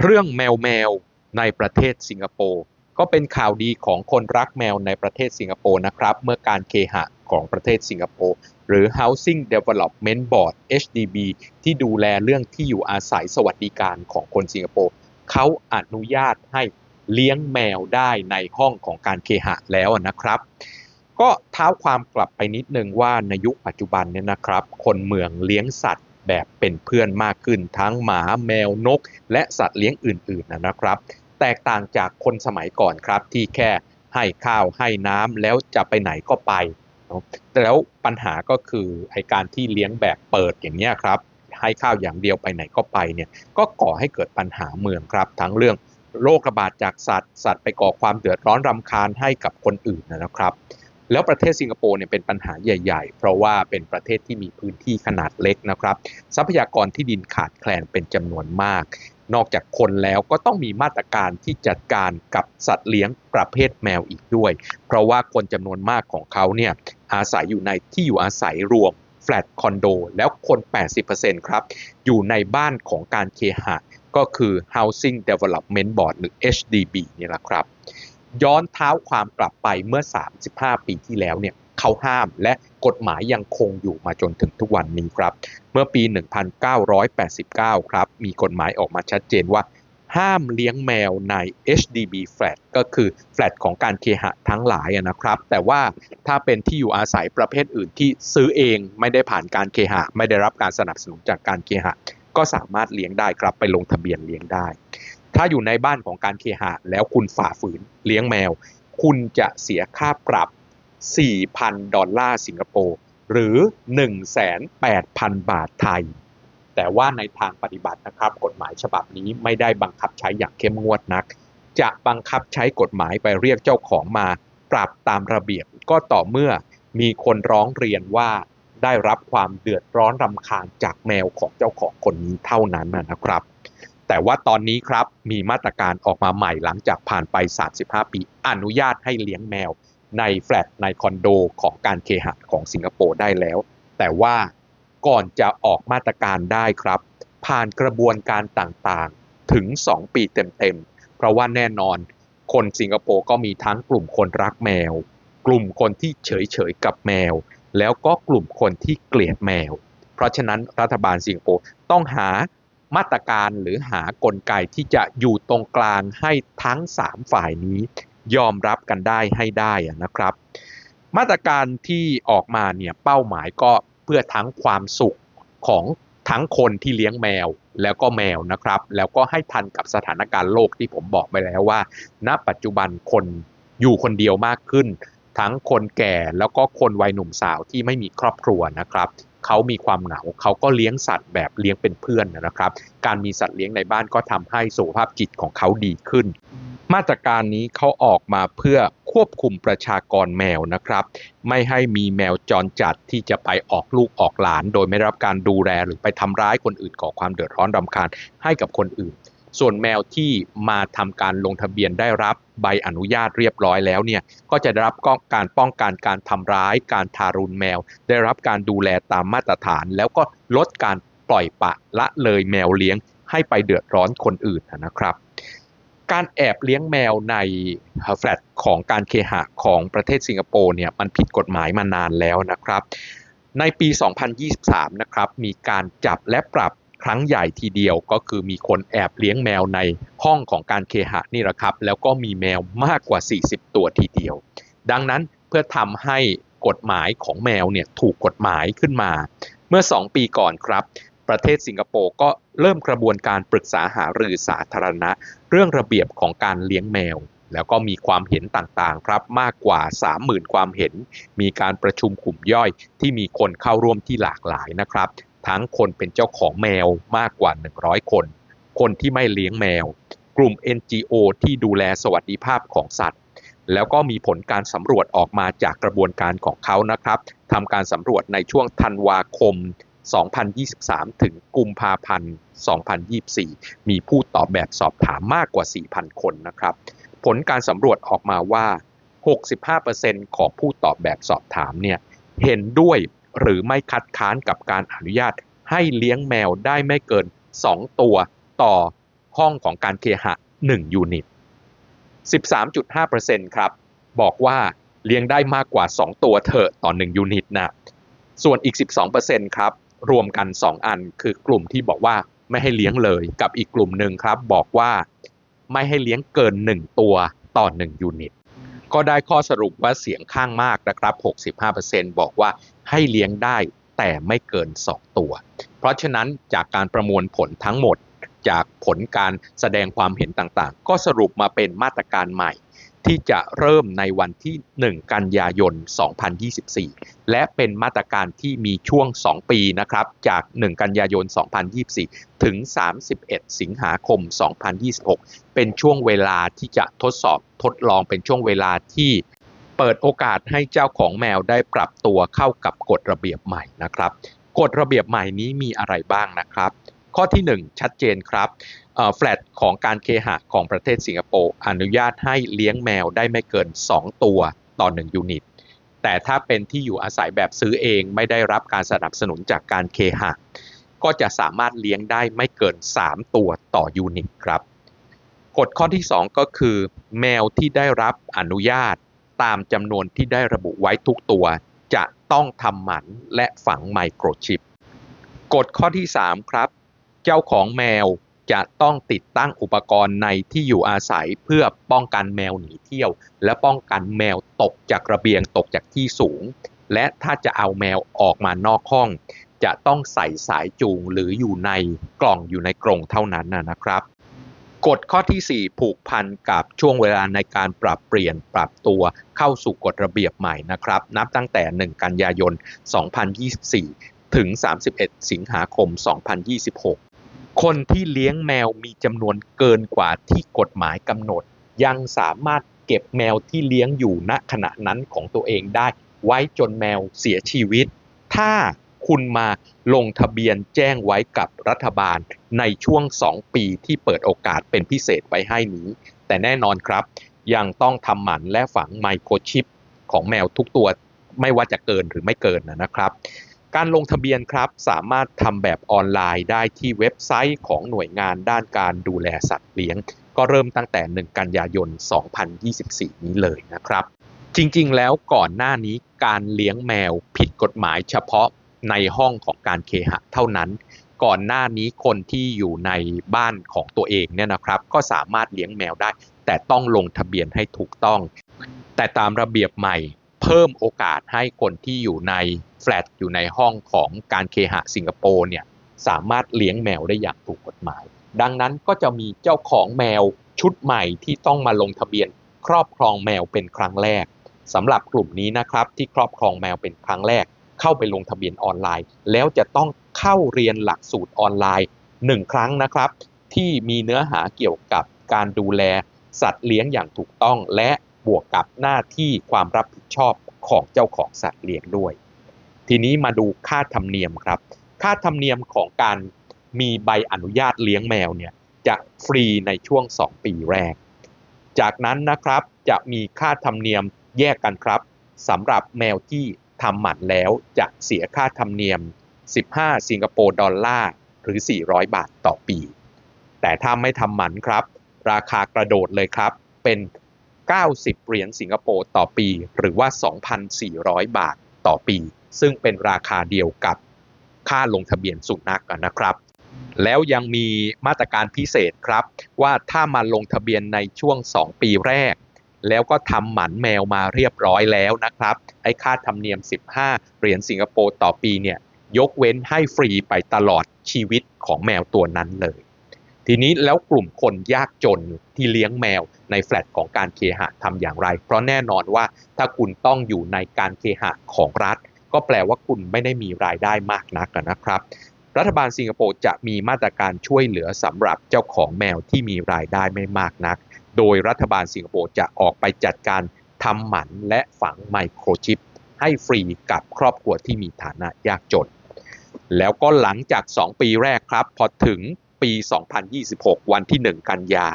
เรื่องแมวแมวในประเทศสิงคโปร์ก็เป็นข่าวดีของคนรักแมวในประเทศสิงคโปร์นะครับ เมื่อการเคหะของประเทศสิงคโปร์หรือ Housing Development Board HDB ที่ดูแลเรื่องที่อยู่อาศัยสวัสดิการของคนสิงคโปร์เขาอนุญาตให้เลี้ยงแมวได้ในห้องของการเคหะแล้วนะครับ ก็เท้าความกลับไปนิดนึงว่าในยุคปัจจุบันเนี่ยนะครับ คนเมืองเลี้ยงสัตว์ แบบเป็นเพื่อนมากขึ้น ทั้งหมาแมวนก และสัตว์เลี้ยงอื่นๆนะครับ แตกต่างจากคนสมัยก่อนครับที่แค่ให้ข้าวให้น้ำแล้วจะไปไหนก็ไป แล้วปัญหาก็คือไอการที่เลี้ยงแบบเปิดอย่างนี้ครับให้ข้าวอย่างเดียวไปไหนก็ไปเนี่ยก็ก่อให้เกิดปัญหาเมืองครับ ทั้งเรื่องโรคระบาดจากสัตว์ สัตว์ไปก่อความเดือดร้อนรำคาญให้กับคนอื่นนะครับ แล้วประเทศสิงคโปร์เนี่ยเป็นปัญหาใหญ่ ๆ เพราะว่าเป็นประเทศที่มีพื้นที่ขนาดเล็กนะครับ ทรัพยากรที่ดินขาดแคลนเป็นจำนวนมาก นอกจากคนแล้วก็ต้องมีมาตรการที่จัดการกับสัตว์เลี้ยงประเภทแมวอีกด้วย เพราะว่าคนจำนวนมากของเขาเนี่ยอาศัยอยู่ในที่อยู่อาศัยรวมแฟลตคอนโดแล้วคน 80%ครับ อยู่ในบ้านของการเคหะ ก็คือ Housing Development Board หรือ HDB นี่แหละครับ ย้อนเท้าความกลับไปเมื่อ 35 ปีที่แล้วเนี่ยเขาห้ามและกฎหมายยังคงอยู่มาจนถึงทุกวันนี้ครับ เมื่อปี 1989 ครับ มีกฎหมายออกมาชัดเจนว่า ห้ามเลี้ยงแมวใน HDB flat ก็คือแฟลตของการเคหะทั้งหลายนะครับ แต่ว่าถ้าเป็นที่อยู่อาศัยประเภทอื่นที่ซื้อเองไม่ได้ผ่านการเคหะ ไม่ได้รับการสนับสนุนจากการเคหะ ก็สามารถเลี้ยงได้ครับไปลงทะเบียนเลี้ยงได้ ถ้าอยู่ในบ้านของการเคหะ แล้วคุณฝ่าฝืนเลี้ยงแมว คุณจะเสียค่าปรับ 4,000 ดอลลาร์สิงคโปร์หรือ 1,800,000 บาทไทย แต่ว่าในทางปฏิบัตินะครับ กฎหมายฉบับนี้ไม่ได้บังคับใช้อย่างเข้มงวดนัก จะบังคับใช้กฎหมายไปเรียกเจ้าของมา ปรับตามระเบียบก็ต่อเมื่อมีคนร้องเรียนว่าได้รับความเดือดร้อนรำคาญจากแมวของเจ้าของคนนี้เท่านั้นนะครับ แต่ว่าตอนนี้ครับมีมาตรการออกมาใหม่หลังจากผ่านไป 35 ปี อนุญาตให้เลี้ยงแมว ในแฟลตในคอนโดของการเคหะของสิงคโปร์ได้แล้ว แต่ว่าก่อนจะออกมาตรการได้ครับ ผ่านกระบวนการต่างๆ ถึง 2 ปีเต็มๆ เพราะว่าแน่นอนคนสิงคโปร์ก็มีทั้งกลุ่มคนรักแมว กลุ่มคนที่เฉยๆกับแมว แล้วก็กลุ่มคนที่เกลียดแมว เพราะฉะนั้นรัฐบาลสิงคโปร์ต้องหา มาตรการหรือหากลไกที่จะอยู่ตรงกลางให้ทั้ง 3 ฝ่ายนี้ยอมรับกันได้ให้ได้นะครับ มาตรการที่ออกมาเนี่ยเป้าหมายก็เพื่อทั้งความสุขของทั้งคนที่เลี้ยงแมวแล้วก็แมวนะครับ แล้วก็ให้ทันกับสถานการณ์โลกที่ผมบอกไปแล้วว่า ณ ปัจจุบันคนอยู่คนเดียวมากขึ้น ทั้งคนแก่แล้วก็คนวัยหนุ่มสาวที่ไม่มีครอบครัวนะครับ เขามีความเหงาเขาก็เลี้ยงสัตว์แบบเลี้ยงเป็นเพื่อนนะครับ การมีสัตว์เลี้ยงในบ้านก็ทำให้สุขภาพจิตของเขาดีขึ้น มาตรการนี้เขาออกมาเพื่อควบคุมประชากรแมวนะครับ ไม่ให้มีแมวจรจัดที่จะไปออกลูกออกหลาน โดยไม่รับการดูแลหรือไปทำร้ายคนอื่นก่อความเดือดร้อนรำคาญให้กับคนอื่น ส่วนแมวที่มาทำการลงทะเบียนได้รับใบอนุญาตเรียบร้อยแล้วเนี่ยก็จะได้รับการป้องกันการทำร้าย การทารุณแมว ได้รับการดูแลตามมาตรฐาน แล้วก็ลดการปล่อยปะละเลยแมวเลี้ยงให้ไปเดือดร้อนคนอื่นนะครับ การแอบเลี้ยงแมวในแฟลตของการเคหะของประเทศสิงคโปร์เนี่ยมันผิดกฎหมายมานานแล้วนะครับในปี 2023 นะครับ มีการจับและปรับ ครั้งใหญ่ทีเดียวก็คือมีคนแอบเลี้ยงแมวในห้องของการเคหะนี่แหละครับ แล้วก็มีแมวมากกว่า 40 ตัวทีเดียว ดังนั้นเพื่อทำให้กฎหมายของแมวเนี่ยถูกกฎหมายขึ้นมา เมื่อ 2 ปีก่อนครับ ประเทศสิงคโปร์ก็เริ่มกระบวนการปรึกษาหารือสาธารณะ เรื่องระเบียบของการเลี้ยงแมวแล้วก็มีความเห็นต่างๆ ครับมากกว่า 30,000 ความเห็น มีการประชุมกลุ่มย่อยที่มีคนเข้าร่วมที่หลากหลายนะครับ ทั้งคนเป็นเจ้าของแมวมากกว่า 100 คน คนที่ไม่เลี้ยงแมว กลุ่ม NGO ที่ดูแลสวัสดิภาพของสัตว์ แล้วก็มีผลการสำรวจออกมาจากกระบวนการของเขานะครับทำการสำรวจในช่วงธันวาคม 2023 ถึงกุมภาพันธ์ 2024 มีผู้ตอบแบบสอบถามมากกว่า 4,000 คนนะครับ ผลการสำรวจออกมาว่า 65%ของผู้ตอบแบบสอบถามเนี่ยเห็นด้วย หรือไม่คัดค้านกับการอนุญาตให้เลี้ยงแมวได้ไม่เกิน 2 ตัวต่อห้องของการเคหะ 1 ยูนิต 13.5%ครับ บอกว่าเลี้ยงได้มากกว่า 2 ตัวเถอะต่อ 1 ยูนิตนะส่วนอีก 12%ครับ รวมกัน 2 อันคือกลุ่มที่บอกว่าไม่ให้เลี้ยงเลยกับอีกกลุ่มหนึ่งครับ บอกว่าไม่ให้เลี้ยงเกิน 1 ตัวต่อ 1 ยูนิต ก็ได้ข้อสรุปว่าเสียงข้างมากนะครับ 65%บอกว่า ให้เลี้ยงได้แต่ไม่เกิน 2 ตัว เพราะฉะนั้นจากการประมวลผลทั้งหมด จากผลการแสดงความเห็นต่างๆ ก็สรุปมาเป็นมาตรการใหม่ ที่จะเริ่มในวันที่ 1 กันยายน 2024 และเป็นมาตรการที่มีช่วง 2 ปีนะครับ จาก 1 กันยายน 2024 ถึง 31 สิงหาคม 2026 เป็นช่วงเวลาที่จะทดสอบทดลองเป็นช่วงเวลาที่ เปิดโอกาสให้เจ้าของแมวได้ปรับตัวเข้ากับกฎระเบียบใหม่นะครับ กฎระเบียบใหม่นี้มีอะไรบ้างนะครับ ข้อที่ 1 ชัดเจนครับแฟลตของการเคหะของประเทศสิงคโปร์อนุญาตให้เลี้ยงแมวได้ไม่เกิน 2 ตัวต่อ 1 ยูนิต แต่ถ้าเป็นที่อยู่อาศัยแบบซื้อเองไม่ได้รับการสนับสนุนจากการเคหะ ก็จะสามารถเลี้ยงได้ไม่เกิน 3 ตัวต่อยูนิตครับกฎข้อที่ 2 ก็คือ แมวที่ได้รับอนุญาต ตามจำนวนที่ได้ระบุไว้ทุกตัว จะต้องทำหมันและฝังไมโครชิป กฎข้อที่ 3 ครับ เจ้าของแมวจะต้องติดตั้งอุปกรณ์ในที่อยู่อาศัยเพื่อป้องกันแมวหนีเที่ยว และป้องกันแมวตกจากระเบียงตกจากที่สูง และถ้าจะเอาแมวออกมานอกห้อง จะต้องใส่สายจูงหรืออยู่ในกล่องอยู่ในกรงเท่านั้นนะครับ กฎข้อที่ 4 ผูกพันกับช่วงเวลาในการปรับเปลี่ยนปรับตัวเข้าสู่กฎระเบียบใหม่นะครับ นับตั้งแต่ 1 กันยายน 2024 ถึง 31 สิงหาคม 2026 คนที่เลี้ยงแมวมีจำนวนเกินกว่าที่กฎหมายกำหนด ยังสามารถเก็บแมวที่เลี้ยงอยู่ณขณะนั้นของตัวเองได้ ไว้จนแมวเสียชีวิต ถ้า คุณมาลงทะเบียนแจ้งไว้กับรัฐบาลในช่วง 2 ปีที่เปิดโอกาสเป็นพิเศษไว้ให้นี้ แต่แน่นอนครับ ยังต้องทำหมันและฝังไมโครชิปของแมวทุกตัวไม่ว่าจะเกินหรือไม่เกินนะครับ การลงทะเบียนครับสามารถทำแบบออนไลน์ได้ที่เว็บไซต์ของหน่วยงานด้านการดูแลสัตว์เลี้ยง ก็เริ่มตั้งแต่ 1 กันยายน 2024 นี้เลยนะครับจริงๆ แล้วก่อนหน้านี้การเลี้ยงแมวผิดกฎหมายเฉพาะ ในห้องของการเคหะเท่านั้น ก่อนหน้านี้คนที่อยู่ในบ้านของตัวเองเนี่ยนะครับ ก็สามารถเลี้ยงแมวได้ แต่ต้องลงทะเบียนให้ถูกต้อง แต่ตามระเบียบใหม่เพิ่มโอกาสให้คนที่อยู่ในแฟลตอยู่ในห้องของการเคหะสิงคโปร์เนี่ยสามารถเลี้ยงแมวได้อย่างถูกกฎหมาย ดังนั้นก็จะมีเจ้าของแมวชุดใหม่ที่ต้องมาลงทะเบียน ครอบครองแมวเป็นครั้งแรกสำหรับกลุ่มนี้นะครับที่ครอบครองแมวเป็นครั้งแรก เข้าไปลงทะเบียนออนไลน์ แล้วจะต้องเข้าเรียนหลักสูตรออนไลน์ 1 ครั้งนะครับ ที่มีเนื้อหาเกี่ยวกับการดูแลสัตว์เลี้ยงอย่างถูกต้อง และบวกกับหน้าที่ความรับผิดชอบของเจ้าของสัตว์เลี้ยงด้วย ทีนี้มาดูค่าธรรมเนียมครับ ค่าธรรมเนียมของการมีใบอนุญาตเลี้ยงแมวเนี่ยจะฟรีในช่วง 2 ปีแรก จากนั้นนะครับจะมีค่าธรรมเนียมแยกกันครับสำหรับแมวที่ ทำหมันแล้วจะเสียค่าธรรมเนียม 15 สิงคโปร์ดอลลาร์หรือ 400 บาทต่อปี แต่ถ้าไม่ทำหมันครับ ราคากระโดดเลยครับ เป็น 90 เหรียญสิงคโปร์ต่อปี หรือว่า 2,400 บาทต่อปี ซึ่งเป็นราคาเดียวกับค่าลงทะเบียนสุนัขนะครับ แล้วยังมีมาตรการพิเศษครับ ว่าถ้ามาลงทะเบียนในช่วง 2 ปีแรก แล้วก็ทำหมันแมวมาเรียบร้อยแล้วนะครับ ไอ้ค่าธรรมเนียม 15 เหรียญสิงคโปร์ต่อปีเนี่ยยกเว้นให้ฟรีไปตลอดชีวิตของแมวตัวนั้นเลย ทีนี้แล้วกลุ่มคนยากจนที่เลี้ยงแมวในแฟลตของการเคหะทำอย่างไร เพราะแน่นอนว่าถ้าคุณต้องอยู่ในการเคหะของรัฐ ก็แปลว่าคุณไม่ได้มีรายได้มากนักนะครับ รัฐบาลสิงคโปร์จะมีมาตรการช่วยเหลือสำหรับเจ้าของแมวที่มีรายได้ไม่มากนัก โดยรัฐบาลสิงคโปร์จะออกไปจัดการทำหมันและฝังไมโครชิป ให้ฟรีกับครอบครัวที่มีฐานะยากจน แล้วก็หลังจาก 2 ปีแรกครับ พอถึงปี 2026 วันที่ 1 กันยา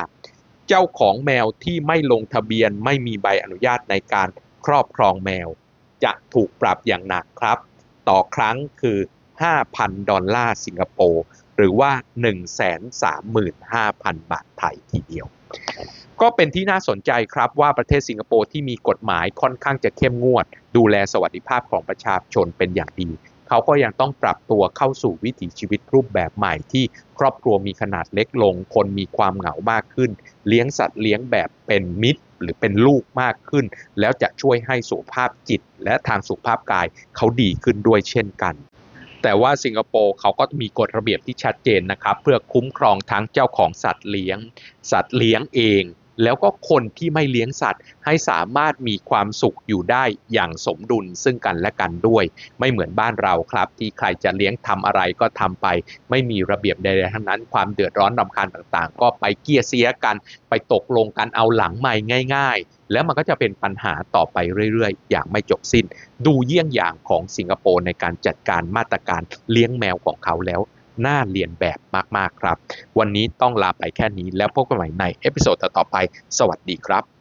เจ้าของแมวที่ไม่ลงทะเบียนไม่มีใบอนุญาตในการครอบครองแมว จะถูกปรับอย่างหนักครับ ต่อครั้งคือ 5,000 ดอลลาร์สิงคโปร์หรือว่า 135,000 บาทไทยทีเดียว ก็เป็นที่น่าสนใจครับว่าประเทศสิงคโปร์ที่มีกฎหมายค่อนข้างจะเข้มงวด ดูแลสวัสดิภาพของประชาชนเป็นอย่างดี เขาก็ยังต้องปรับตัวเข้าสู่วิถีชีวิตรูปแบบใหม่ที่ครอบครัวมีขนาดเล็กลง คนมีความเหงามากขึ้น เลี้ยงสัตว์เลี้ยงแบบเป็นมิตรหรือเป็นลูกมากขึ้น แล้วจะช่วยให้สุขภาพจิต และทางสุขภาพกายเขาดีขึ้นด้วยเช่นกันแต่ว่าสิงคโปร์เขาก็มีกฎระเบียบที่ชัดเจนนะครับ เพื่อคุ้มครองทั้งเจ้าของสัตว์เลี้ยง สัตว์เลี้ยงเอง แล้วก็คนที่ไม่เลี้ยงสัตว์ ให้สามารถมีความสุขอยู่ได้อย่างสมดุลซึ่งกันและกันด้วย ไม่เหมือนบ้านเราครับ ที่ใครจะเลี้ยงทำอะไรก็ทำไป ไม่มีระเบียบใดๆทั้งนั้น ความเดือดร้อนรำคาญต่างๆ ก็ไปเกียเสียกัน ไปตกลงกันเอาหลังใหม่ง่าย ๆ แล้วมันก็จะเป็นปัญหาต่อไปเรื่อยๆ อย่างไม่จบสิ้น ดูเยี่ยงอย่างของสิงคโปร์ในการจัดการมาตรการเลี้ยงแมวของเขาแล้ว น่าเรียนแบบมากๆครับ วันนี้ต้องลาไปแค่นี้แล้วพบกันใหม่ในเอพิโซดต่อไป สวัสดีครับ